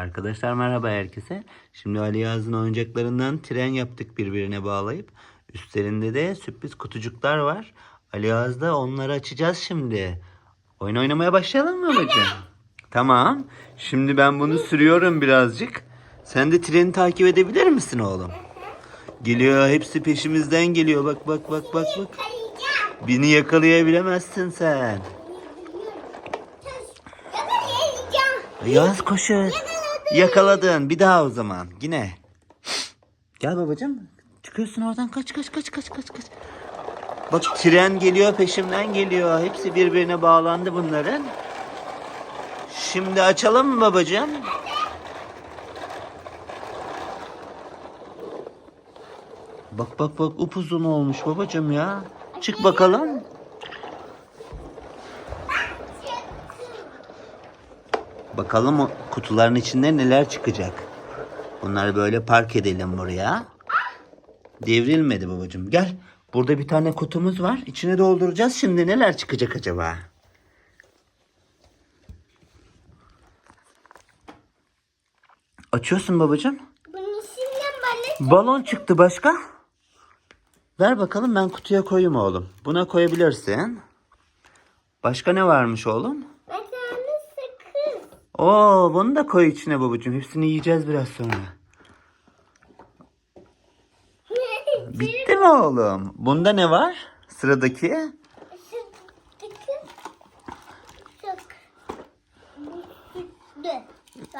Arkadaşlar merhaba herkese. Şimdi Ali Yaz'ın oyuncaklarından tren yaptık birbirine bağlayıp. Üstlerinde de sürpriz kutucuklar var. Ali Yaz'da onları açacağız şimdi. Oyun oynamaya başlayalım mı babacığım? Tamam. Şimdi ben bunu sürüyorum birazcık. Sen de treni takip edebilir misin oğlum? Geliyor hepsi peşimizden geliyor. Bak bak bak bak bak. Beni yakalayabilemezsin sen. Yaz koşu. Yakaladın. Bir daha o zaman. Yine. Gel babacığım. Çıkıyorsun oradan. Kaç kaç kaç kaç kaç kaç. Bak tren geliyor peşimden geliyor. Hepsi birbirine bağlandı bunların. Şimdi açalım mı babacığım? Bak bak bak upuzun olmuş babacığım ya. Çık bakalım. Bakalım o kutuların içinde neler çıkacak. Bunları böyle park edelim buraya. Devrilmedi babacığım. Gel. Burada bir tane kutumuz var. İçine dolduracağız. Şimdi neler çıkacak acaba? Açıyorsun babacığım. Bunun içinden bana Balon çıktı başka. Ver bakalım ben kutuya koyayım oğlum. Buna koyabilirsin. Başka ne varmış oğlum? Oo, bunu da koy içine babacığım. Hepsini yiyeceğiz biraz sonra. Bitti mi oğlum? Bunda ne var? Sıradaki.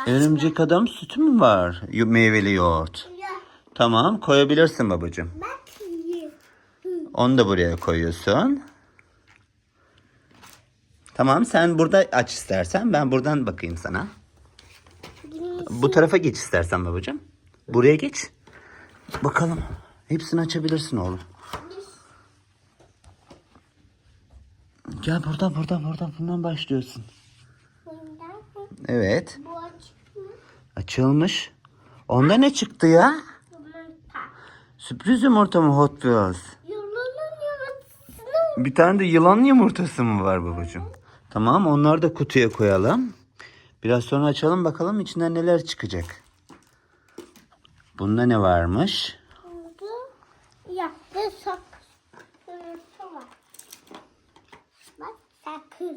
Örümcek adam sütü mü var? Meyveli yoğurt. Tamam koyabilirsin babacığım. Onu da buraya koyuyorsun. Tamam sen burada aç istersen. Ben buradan bakayım sana. Bu tarafa geç istersen babacığım. Buraya geç. Bakalım. Hepsini açabilirsin oğlum. Gel burada burada burada bundan başlıyorsun. Evet. Açılmış. Onda ne çıktı ya? Sürpriz yumurta mı Hot Wheels? Bir tane de yılan yumurtası mı var babacığım? Tamam onları da kutuya koyalım. Biraz sonra açalım bakalım içinden neler çıkacak. Bunda ne varmış? Yaptı sakız. Var. Bak sakız.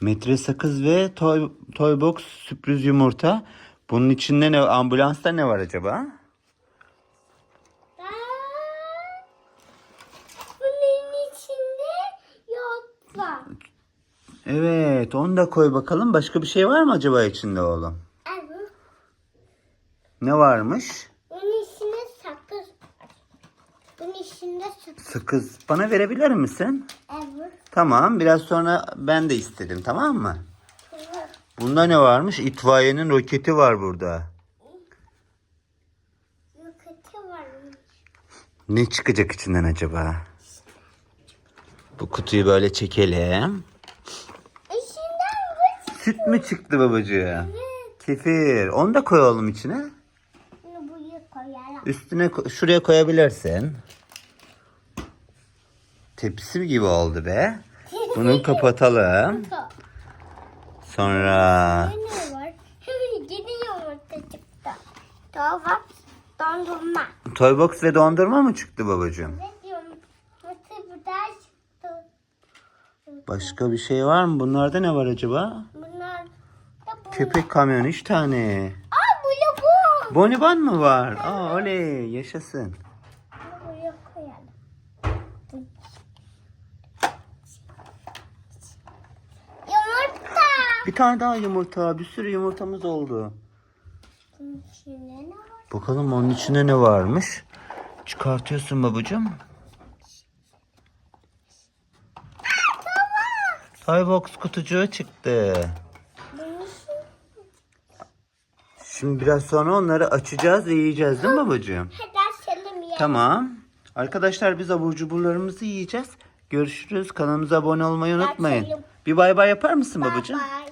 Metre sakız ve toy, toy box sürpriz yumurta. Bunun içinde ne ambulansta ne var acaba? Var. Evet onu da koy bakalım. Başka bir şey var mı acaba içinde oğlum? Evet. Ne varmış? Bunun içinde sakız var. Bunun içinde sakız. Sakız. Bana verebilir misin? Evet. Tamam biraz sonra ben de istedim tamam mı? Bunda ne varmış? İtfaiyenin roketi var burada. Yukati varmış. Ne çıkacak içinden acaba? Bu kutuyu böyle çekelim. İçinden Süt mü çıktı babacığım? Kefir. Onu da koyalım içine. Üstüne şuraya koyabilirsin. Tepsi gibi oldu be. Bunu kapatalım. Sonra Ne var? Yeni yumurta çıktı. Tavuk dondurma. toy box ve dondurma mı çıktı babacığım? Ne diyorum? Nasıl bu da çıktı? Başka bir şey var mı? Bunlarda ne var acaba? Bunlar da. Köpek kamyon üç tane. Aa bu bu. Bonibon mu var? Aa oley yaşasın. Buraya koyalım. Yumurta. Bir tane daha yumurta. Bir sürü yumurtamız oldu. Bunun içinde ne var? Bakalım onun içinde ne varmış. Çıkartıyorsun babacığım. Toybox kutucuğu çıktı. Şimdi biraz sonra onları açacağız ve yiyeceğiz değil mi babacığım? Hadi açalım ya. Tamam. Arkadaşlar biz abur cuburlarımızı yiyeceğiz. Görüşürüz. Kanalımıza abone olmayı unutmayın. Açalım. Bir bay bay yapar mısın babacığım? Bye bye.